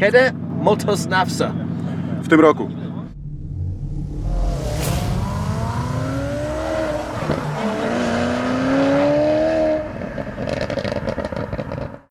Kiedy Motosnawca. W tym roku.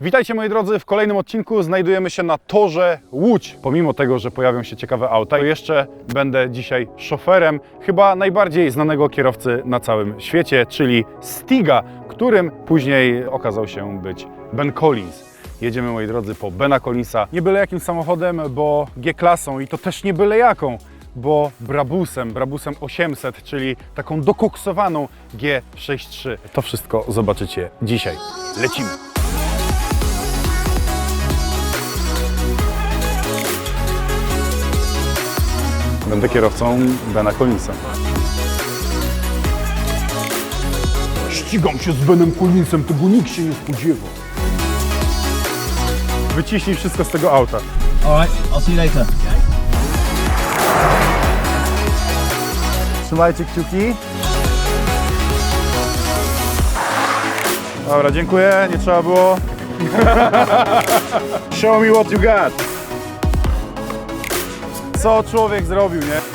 Witajcie moi drodzy, w kolejnym odcinku znajdujemy się na torze Łódź. Pomimo tego, że pojawią się ciekawe auta, to jeszcze będę dzisiaj szoferem chyba najbardziej znanego kierowcy na całym świecie, czyli Stiga, którym później okazał się być Ben Collins. Jedziemy, moi drodzy, po Bena Collinsa. Nie byle jakim samochodem, bo G-klasą i to też nie byle jaką, bo Brabusem, Brabusem 800, czyli taką dokoksowaną G63. To wszystko zobaczycie dzisiaj. Lecimy! Będę kierowcą Bena Collinsa. Ścigam się z Benem Collinsem, tego nikt się nie spodziewa. Wyciśnij wszystko z tego auta. Alright, I'll see you later. Trzymajcie kciuki. Dobra, dziękuję, nie trzeba było. Show me what you got. Co człowiek zrobił, nie?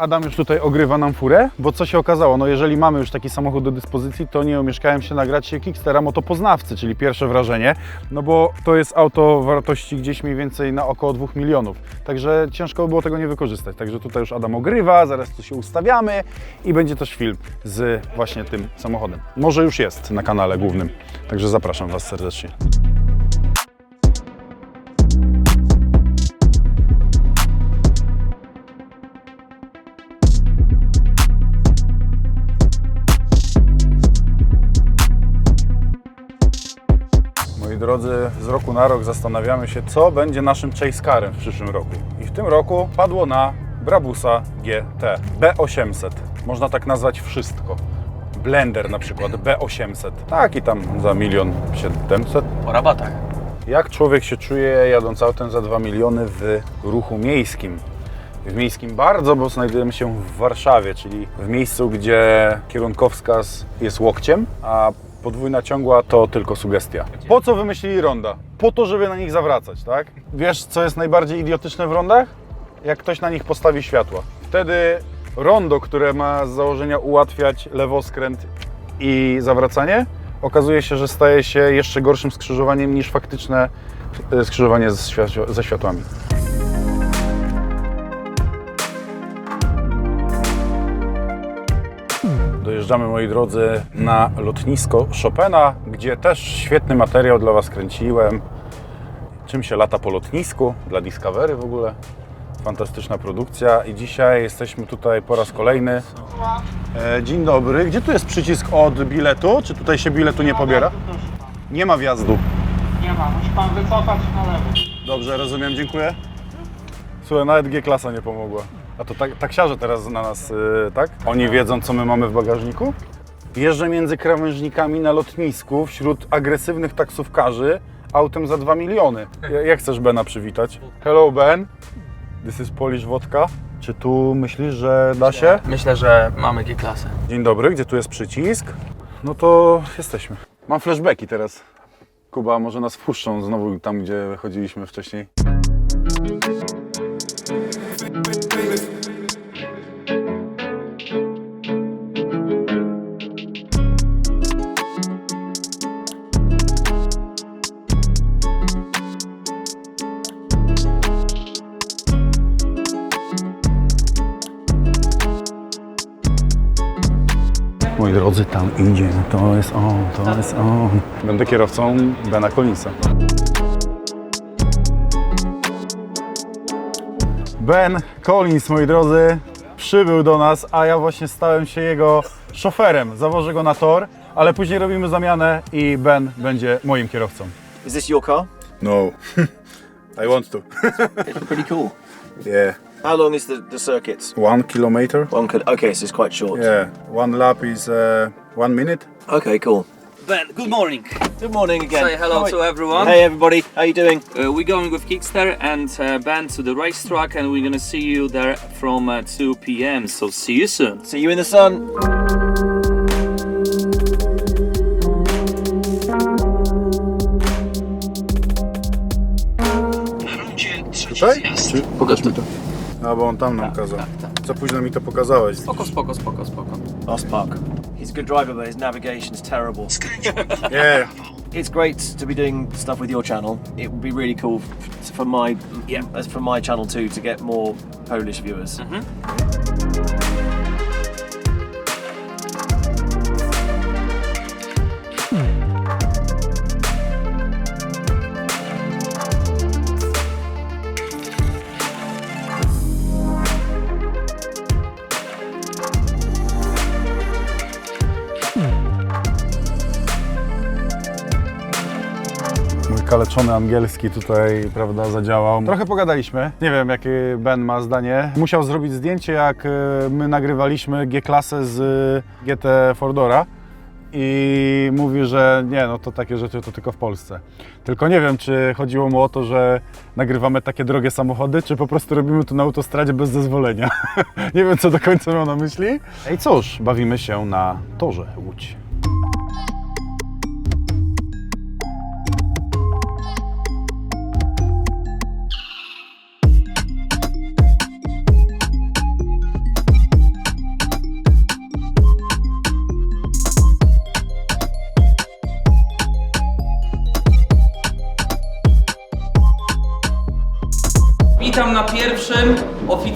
Adam już tutaj ogrywa nam furę, bo co się okazało, no jeżeli mamy już taki samochód do dyspozycji, to nie omieszkałem się nagrać Kickstera motopoznawcy, czyli pierwsze wrażenie, no bo to jest auto wartości gdzieś mniej więcej na około 2 milionów, także ciężko by było tego nie wykorzystać, także tutaj już Adam ogrywa, zaraz tu się ustawiamy i będzie też film z właśnie tym samochodem. Może już jest na kanale głównym, także zapraszam Was serdecznie. Drodzy, z roku na rok zastanawiamy się, co będzie naszym chase carem w przyszłym roku. I w tym roku padło na Brabusa GT B800. Można tak nazwać wszystko. Blender na przykład B800. Tak i tam za milion siedemset. Po rabatach. Jak człowiek się czuje jadąc autem za 2 miliony w ruchu miejskim? W miejskim bardzo, bo znajdujemy się w Warszawie, czyli w miejscu, gdzie kierunkowskaz jest łokciem, a podwójna ciągła to tylko sugestia. Po co wymyślili ronda? Po to, żeby na nich zawracać, tak? Wiesz, co jest najbardziej idiotyczne w rondach? Jak ktoś na nich postawi światła. Wtedy rondo, które ma z założenia ułatwiać lewoskręt i zawracanie, okazuje się, że staje się jeszcze gorszym skrzyżowaniem niż faktyczne e, skrzyżowanie ze, świat- ze światłami. Dojeżdżamy, moi drodzy, na lotnisko Chopina, gdzie też świetny materiał dla Was kręciłem. Czym się lata po lotnisku, dla Discovery w ogóle. Fantastyczna produkcja i dzisiaj jesteśmy tutaj po raz kolejny. E, dzień dobry. Gdzie tu jest przycisk od biletu? Czy tutaj się biletu nie pobiera? Nie ma wjazdu. Nie ma, musi pan wycofać na lewo. Dobrze, rozumiem, dziękuję. Słuchaj, nawet G-klasa nie pomogła. A to tak, taksiarze teraz na nas, yy, tak? Oni wiedzą, co my mamy w bagażniku? Jeżdżę między krawężnikami na lotnisku wśród agresywnych taksówkarzy autem za 2 miliony. Ja- Jak chcesz Bena przywitać? Hello Ben, this is Polish Wodka. Czy tu myślisz, że da się? Myślę, że mamy G-klasę. Dzień dobry, gdzie tu jest przycisk? No to jesteśmy. Mam flashbacki teraz. Kuba, może nas wpuszczą znowu tam, gdzie chodziliśmy wcześniej. Moi drodzy, tam idzie, to jest on, to jest on. Będę kierowcą Bena Collinsa. Ben Collins, moi drodzy, przybył do nas, a ja właśnie stałem się jego szoferem. Zawożę go na tor, ale później robimy zamianę i Ben będzie moim kierowcą. Is this your car? No, I want to. It's pretty cool. Yeah, How long is the, the circuit? One kilometer. One kil- okay, so it's quite short. Yeah, one lap is uh, one minute. Okay, cool. Ben, good morning. Good morning again. Say hello to everyone. Hey everybody, how you doing? Uh, we're going with Kickster and uh, Ben to the racetrack, and we're gonna see you there from uh, 2 p.m. So see you soon. See you in the sun. Tutaj? Czy pokaż mi to. A, bo on tam nam kazał. tak, tak. Co późno mi to pokazałeś. Spoko, spoko, spoko, spoko. Oh, Lost Park. He's a good driver, but his navigation's terrible. Yeah. It's great to be doing stuff with your channel. It would be really cool f- for my Yeah. as for my channel too to get more Polish viewers. Mm-hmm. Mój kaleczony angielski tutaj, prawda, zadziałał. Trochę pogadaliśmy. Nie wiem, jakie Ben ma zdanie. Musiał zrobić zdjęcie, jak e, my nagrywaliśmy G-klasę z e, GT Fordora. I mówi, że nie, no to takie rzeczy to tylko w Polsce. Tylko nie wiem, czy chodziło mu o to, że nagrywamy takie drogie samochody, czy po prostu robimy to na autostradzie bez zezwolenia. nie wiem, co do końca miał na myśli. I cóż, bawimy się na torze Łódź.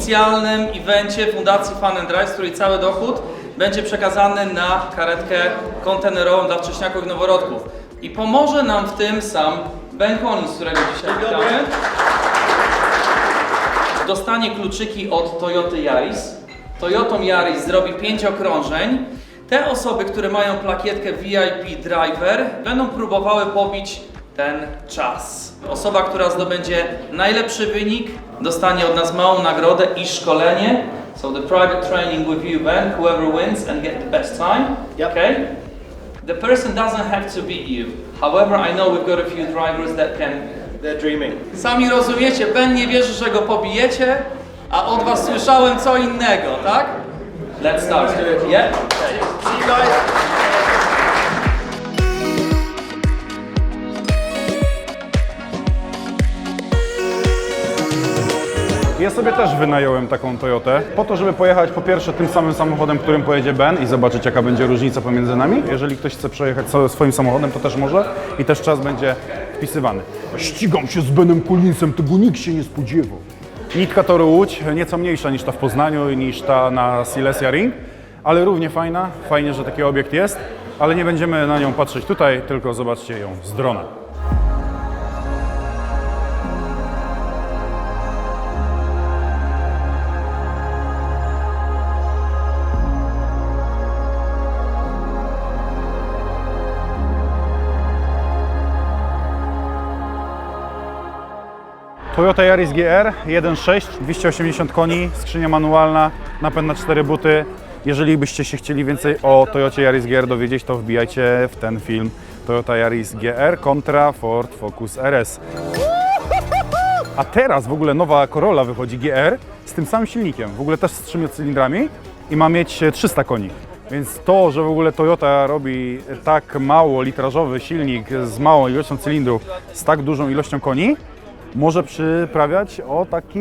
Oficjalnym evencie Fundacji Fun and Drive, z której cały dochód będzie przekazany na karetkę kontenerową dla wcześniaków i noworodków. I pomoże nam w tym sam Ben Collins, którego dzisiaj witamy. Dostanie kluczyki od Toyoty Yaris. Toyotą Yaris zrobi pięć okrążeń. Te osoby, które mają plakietkę VIP Driver, będą próbowały pobić ten czas. Osoba, która zdobędzie najlepszy wynik, dostanie od nas małą nagrodę i szkolenie. So the private training with you, Ben, whoever wins and get the best time. Yep. Okay? The person doesn't have to beat you. However, I know we've got a few drivers that can They're dreaming. Sami rozumiecie, Ben nie wierzy, że go pobijecie, a od was słyszałem co innego, tak? Let's start. Yeah? See you guys. Ja sobie też wynająłem taką Toyotę po to, żeby pojechać po pierwsze tym samym samochodem, którym pojedzie Ben i zobaczyć jaka będzie różnica pomiędzy nami. Jeżeli ktoś chce przejechać swoim samochodem, to też może i też czas będzie wpisywany. Ścigam się z Benem Collinsem, tego nikt się nie spodziewał. Nitka Toru Łódź, nieco mniejsza niż ta w Poznaniu i niż ta na Silesia Ring, ale równie fajna. Fajnie, że taki obiekt jest, ale nie będziemy na nią patrzeć tutaj, tylko zobaczcie ją z drona. Toyota Yaris GR 1.6, 280 koni, skrzynia manualna, napęd na 4 buty. Jeżeli byście się chcieli więcej o Toyocie Yaris GR dowiedzieć, to wbijajcie w ten film Toyota Yaris GR kontra Ford Focus RS. A teraz w ogóle nowa Corolla wychodzi GR z tym samym silnikiem, w ogóle też z 3 cylindrami i ma mieć 300 koni. Więc to, że w ogóle Toyota robi tak mało litrażowy silnik z małą ilością cylindrów, z tak dużą ilością koni, może przyprawiać o taki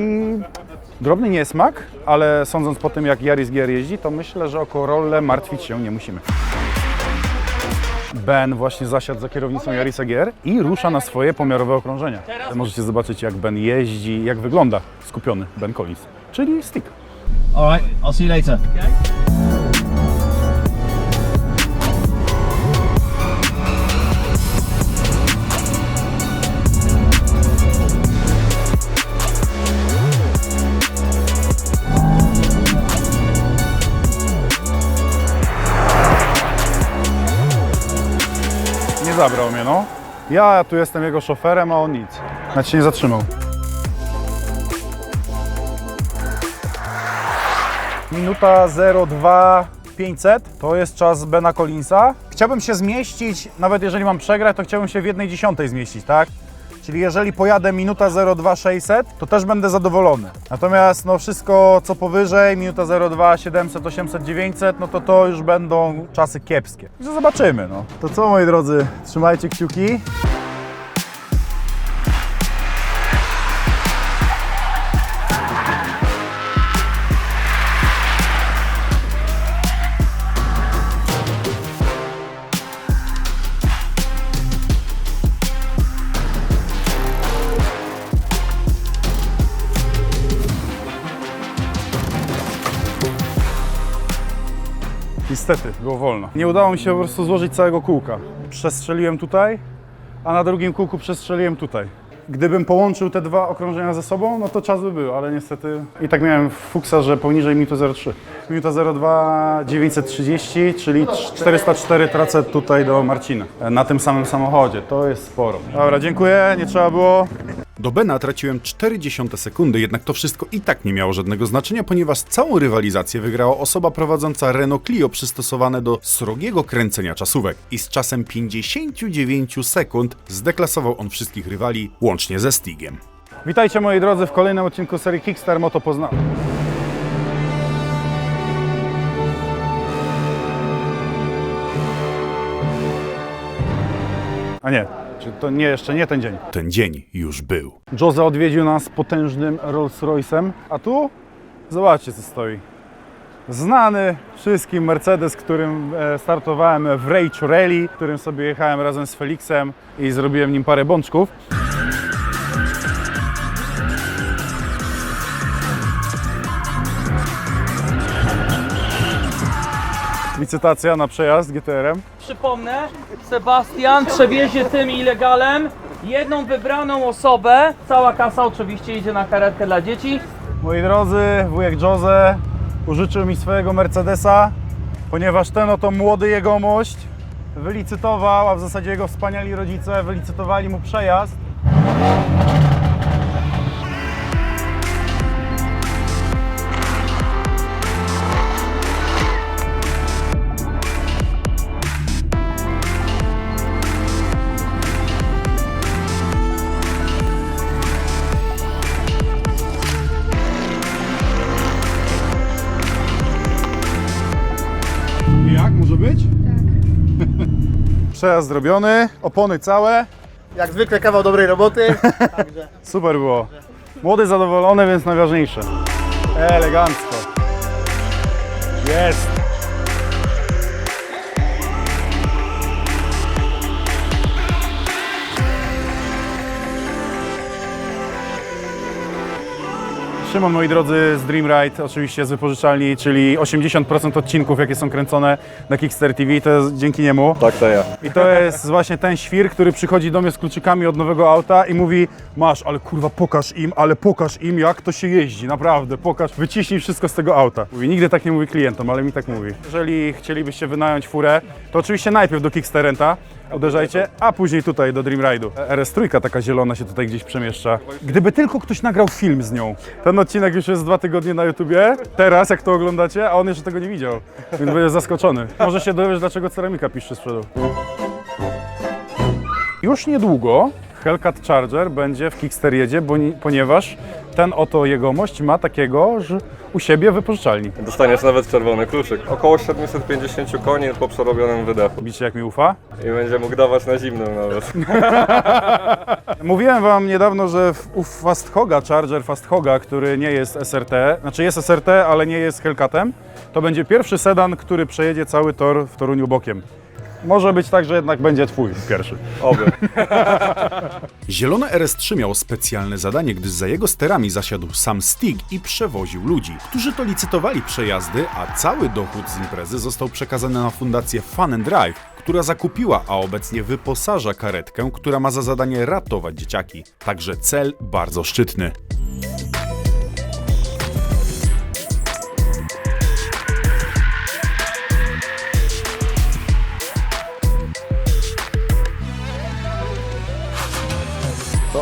drobny niesmak, ale sądząc po tym, jak Yaris GR jeździ, to myślę, że o Corollę martwić się nie musimy. Ben właśnie zasiadł za kierownicą Yarisa GR i rusza na swoje pomiarowe okrążenia. Możecie zobaczyć, jak Ben jeździ, jak wygląda skupiony Ben Collins, czyli stick. All right. I'll see you later. Nie Ja tu jestem jego szoferem, a on nic. Nawet się nie zatrzymał. Minuta 02 500 to jest czas Bena Collinsa. Chciałbym się zmieścić, nawet jeżeli mam przegrać, to chciałbym się w jednej dziesiątej zmieścić, tak? Czyli jeżeli pojadę minuta 02 600, to też będę zadowolony. Natomiast no wszystko co powyżej, minuta 02 700, 800, 900, no to to już będą czasy kiepskie. Także zobaczymy, no. To co moi drodzy, trzymajcie kciuki. Niestety było wolno. Nie udało mi się po prostu złożyć całego kółka. Przestrzeliłem tutaj, a na drugim kółku przestrzeliłem tutaj. Gdybym połączył te dwa okrążenia ze sobą, no to czas by był, ale niestety i tak miałem fuksa, że poniżej minuty 03. Minuta 02 930, czyli 404 tracę tutaj do Marcina. Na tym samym samochodzie, to jest sporo. Dobra, dziękuję, nie trzeba było. Do Bena traciłem 0,4 sekundy, jednak to wszystko i tak nie miało żadnego znaczenia, ponieważ całą rywalizację wygrała osoba prowadząca Renault Clio przystosowane do srogiego kręcenia czasówek. I z czasem 59 sekund zdeklasował on wszystkich rywali, łącznie ze Stigiem. Witajcie moi drodzy w kolejnym odcinku serii Kickstar Moto Poznań. A nie, czy to nie jeszcze nie ten dzień. Ten dzień już był. Jose odwiedził nas potężnym Rolls Royce'em, a tu zobaczcie co stoi. Znany wszystkim Mercedes, którym e, startowałem w Rage Rally, którym sobie jechałem razem z Felixem i zrobiłem nim parę bączków. Licytacja na przejazd GTR-em. Przypomnę, Sebastian przewiezie tym ilegalem jedną wybraną osobę. Cała kasa oczywiście idzie na karetkę dla dzieci. Moi drodzy, wujek Jose użyczył mi swojego Mercedesa, ponieważ ten oto młody jegomość wylicytował, a w zasadzie jego wspaniali rodzice wylicytowali mu przejazd. Przejazd zrobiony, opony całe, Jak zwykle kawał dobrej roboty. super było. Młody zadowolony, więc najważniejsze. Elegancko. Jest. Szymon, moi drodzy, z Dream Ride, oczywiście z wypożyczalni, czyli 80% odcinków, jakie są kręcone na Kickstarter TV, to jest dzięki niemu. Tak, to ja. I to jest właśnie ten świr, który przychodzi do mnie z kluczykami od nowego auta i mówi masz, ale kurwa pokaż im, ale pokaż im jak to się jeździ, naprawdę, pokaż, wyciśnij wszystko z tego auta. Mówi, nigdy tak nie mówi klientom, ale mi tak mówi. Jeżeli chcielibyście wynająć furę, to oczywiście najpierw do Kickstarenta uderzajcie, a później tutaj do Dream Ride'u. RS3 taka zielona się tutaj gdzieś przemieszcza. Gdyby tylko ktoś nagrał film z nią. Ten odcinek już jest dwa tygodnie na YouTubie, teraz jak to oglądacie, a on jeszcze tego nie widział, więc będzie zaskoczony. Może się dowiesz, dlaczego ceramika piszczy z przodu. Już niedługo Hellcat Charger będzie w Kickstarterze, bo, ponieważ ten oto jegomość ma takiego że u siebie wypożyczalni. Dostaniesz nawet czerwony kluczyk. Około 750 koni po przerobionym wydechu. Widzicie jak mi ufa? I będzie mógł dawać na zimną nawet. Mówiłem Wam niedawno, że u Fast Hoga, Charger Fast Hoga, który nie jest SRT, znaczy jest SRT, ale nie jest Hellcatem, to będzie pierwszy sedan, który przejedzie cały tor w Toruniu bokiem. Może być tak, że jednak będzie Twój pierwszy. Oby. Zielone RS3 miało specjalne zadanie, gdyż za jego sterami zasiadł sam Stig i przewoził ludzi, którzy to licytowali przejazdy, a cały dochód z imprezy został przekazany na fundację Fun and Drive, która zakupiła, a obecnie wyposaża karetkę, która ma za zadanie ratować dzieciaki. Także cel bardzo szczytny.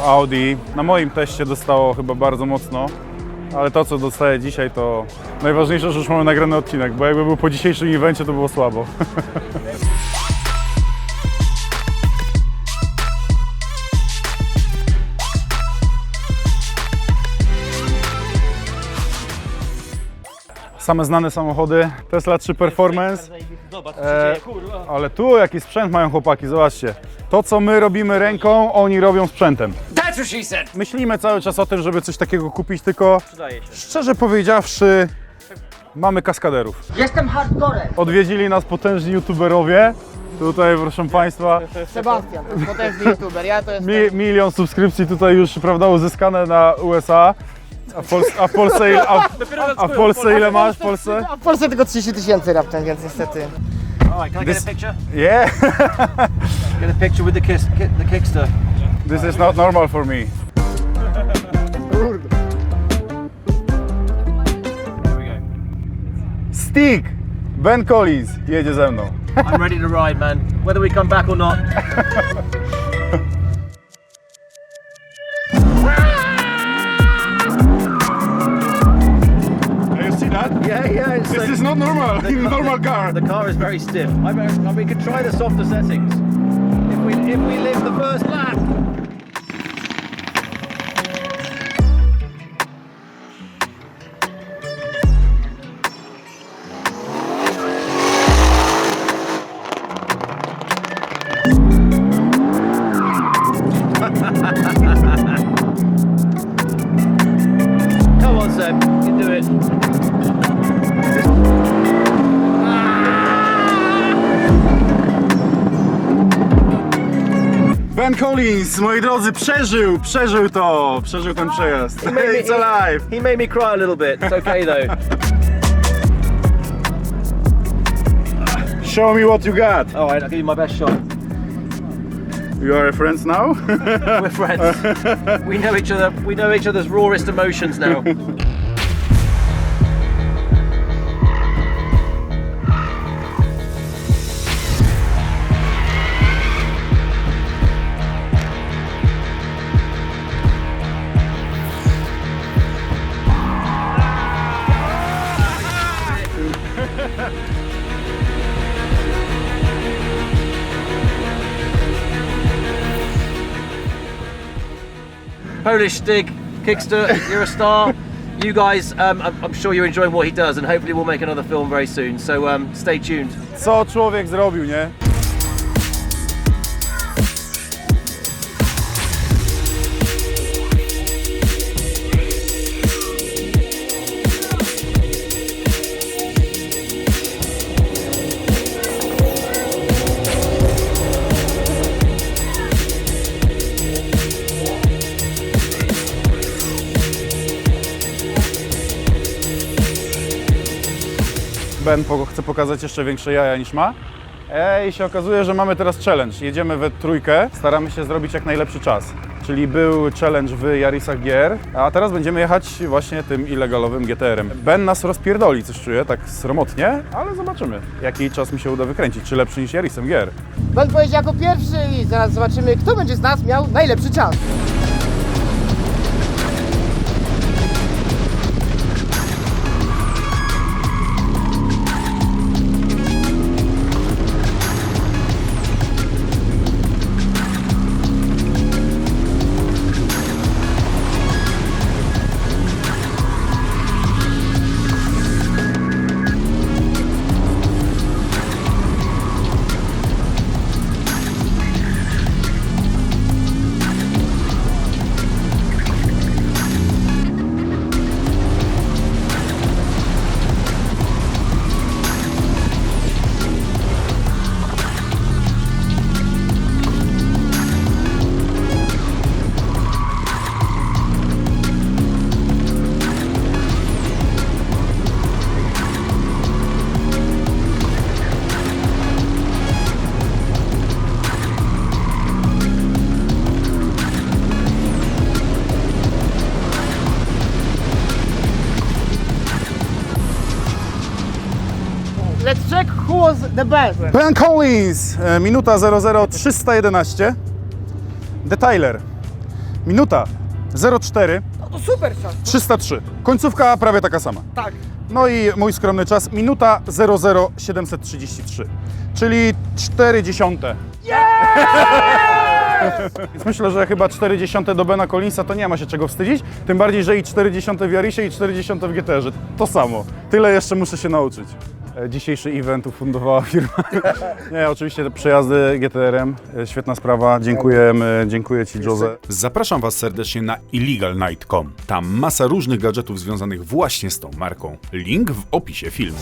Audi na moim teście dostało chyba bardzo mocno, ale to co dostaję dzisiaj to najważniejsze, że już mamy nagrany odcinek, bo jakby był po dzisiejszym evencie to było słabo. Same znane samochody, Tesla 3 Performance. E, ale tu jaki sprzęt mają chłopaki, zobaczcie. To co my robimy ręką, oni robią sprzętem. Myślimy cały czas o tym, żeby coś takiego kupić, tylko szczerze powiedziawszy, mamy kaskaderów. Jestem hardcorem. Odwiedzili nas potężni youtuberowie. Tutaj, proszę Państwa, Sebastian, potężny youtuber. Ja to jestem. mi, milion subskrypcji tutaj już, prawda, uzyskane na USA. A w, Pols- a w Polsce, ile- a, a w Polsce ile masz w Polsce? A w Polsce tylko 30 tysięcy raptem, więc niestety. All right, can I This- get a picture? Yeah, Get a picture with the kiss, ki- the kickster. this is not normal for me. Kurde. There we go. Stick! Ben Collins jedzie ze mną. I'm ready to ride, man. Whether we come back or not. car. The car is very stiff. I, I we could try the softer settings. If we if we live the first lap. Ben Collins, moi drodzy, przeżył, przeżył to, przeżył ten przejazd. It's alive. He made me cry a little bit. It's okay though. Show me what you got. All right, I'll give you my best shot. You are friends now? We're friends. we know each other. We know each other's rawest emotions now. Polish Stig, Kickster, you're a star. You guys, um, I'm, sure you're enjoying what he does, and hopefully we'll make another film very soon. So um, stay tuned. Co człowiek zrobił, nie? Po- chce pokazać jeszcze większe jaja niż ma. E, I się okazuje, że mamy teraz challenge. Jedziemy we trójkę, staramy się zrobić jak najlepszy czas. Czyli był challenge w Yarisach GR, a teraz będziemy jechać właśnie tym ilegalowym GTR-em. Ben nas rozpierdoli, coś czuję, tak sromotnie, ale zobaczymy, jaki czas mi się uda wykręcić. Czy lepszy niż Yarisem GR. Ben pojedzie jako pierwszy i zaraz zobaczymy, kto będzie z nas miał najlepszy czas. The best. Ben Collins, e, minuta 00311. Detailer, minuta 04 No to super czas. 303. Końcówka prawie taka sama. Tak. No i mój skromny czas, minuta 00733, czyli 4 dziesiąte. Więc myślę, że chyba 4 dziesiąte do Bena Collinsa to nie ma się czego wstydzić, tym bardziej, że i 4 dziesiąte w Jarisie i 4 dziesiąte w GTR-ze. To samo. Tyle jeszcze muszę się nauczyć. E, Dzisiejszy event ufundowała firma. Nie, oczywiście te przejazdy GTR-em, e, świetna sprawa. Dziękujemy, dziękuję Ci, Jose. Zapraszam Was serdecznie na illegalnight.com. Tam masa różnych gadżetów związanych właśnie z tą marką. Link w opisie filmu.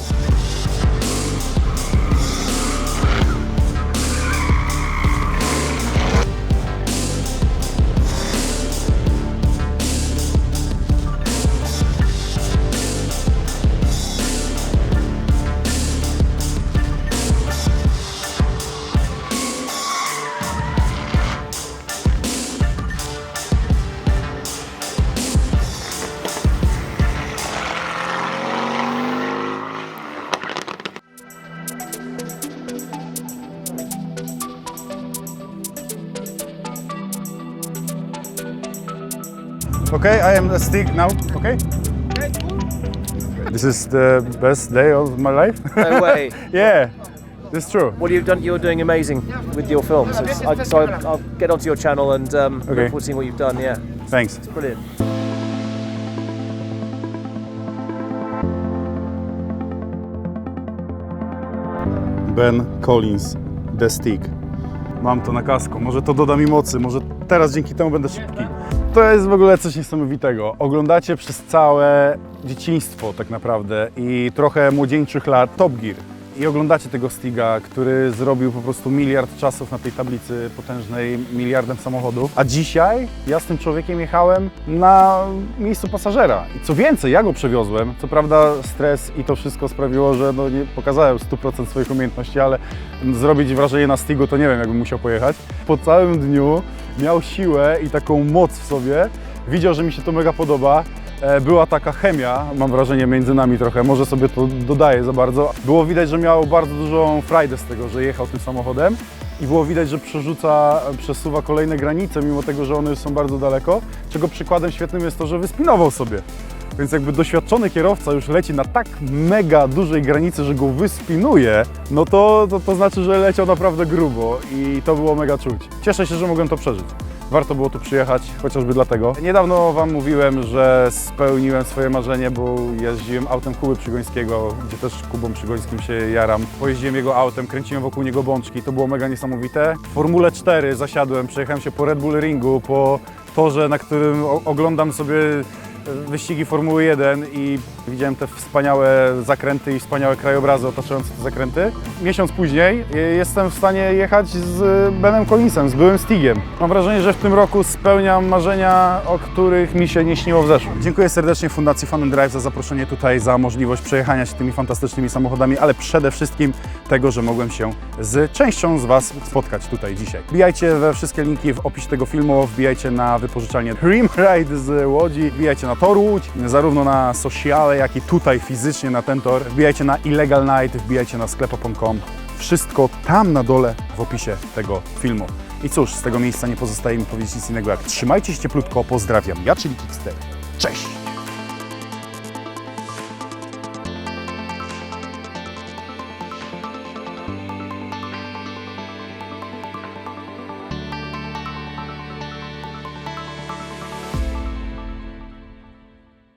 Okay, I am a stick now. Okay. This is the best day of my life. No way. yeah, it's true. Well, you've done. You're doing amazing with your films. So, it's, I, so I'll, I'll get onto your channel and um, Okay. look forward to seeing what you've done. Yeah, Thanks. brilliant. Ben Collins, The Stick. Mam to na kasku, może to doda mi mocy, może teraz dzięki temu będę szybki. To jest w ogóle coś niesamowitego. Oglądacie przez całe dzieciństwo tak naprawdę i trochę młodzieńczych lat Top Gear. I oglądacie tego Stiga, który zrobił po prostu miliard czasów na tej tablicy potężnej, miliardem samochodów. A dzisiaj ja z tym człowiekiem jechałem na miejscu pasażera. I co więcej, ja go przewiozłem. Co prawda stres i to wszystko sprawiło, że no nie pokazałem 100% swoich umiejętności, ale zrobić wrażenie na Stigu to nie wiem, jakbym musiał pojechać. Po całym dniu miał siłę i taką moc w sobie. Widział, że mi się to mega podoba. E, Była taka chemia, mam wrażenie, między nami trochę, może sobie to dodaję za bardzo. Było widać, że miał bardzo dużą frajdę z tego, że jechał tym samochodem i było widać, że przerzuca, przesuwa kolejne granice, mimo tego, że one są bardzo daleko, czego przykładem świetnym jest to, że wyspinował sobie. Więc jakby doświadczony kierowca już leci na tak mega dużej granicy, że go wyspinuje, no to, to, to znaczy, że leciał naprawdę grubo i to było mega czuć. Cieszę się, że mogłem to przeżyć. Warto było tu przyjechać, chociażby dlatego. Niedawno Wam mówiłem, że spełniłem swoje marzenie, bo jeździłem autem Kuby Przygońskiego, gdzie też Kubą Przygońskim się jaram. Pojeździłem jego autem, kręciłem wokół niego bączki, to było mega niesamowite. W Formule 4 zasiadłem, przejechałem się po Red Bull Ringu, po torze, na którym oglądam sobie wyścigi Formuły 1 i widziałem te wspaniałe zakręty i wspaniałe krajobrazy otaczające te zakręty. Miesiąc później e, jestem w stanie jechać z Benem Collinsem, z byłym Stigiem. Mam wrażenie, że w tym roku spełniam marzenia, o których mi się nie śniło w zeszłym. Dziękuję serdecznie Fundacji Fun Drive za zaproszenie tutaj, za możliwość przejechania się tymi fantastycznymi samochodami, ale przede wszystkim tego, że mogłem się z częścią z Was spotkać tutaj dzisiaj. Wbijajcie we wszystkie linki w opisie tego filmu, wbijajcie na wypożyczalnię Dream Ride z Łodzi, wbijajcie na Tor Łódź, zarówno na sociale, jak i tutaj fizycznie na ten tor. Wbijajcie na Illegal Night, wbijajcie na sklepopon.com. Wszystko tam na dole w opisie tego filmu. I cóż, z tego miejsca nie pozostaje mi powiedzieć nic innego jak trzymajcie się cieplutko, pozdrawiam, ja czyli Kickster.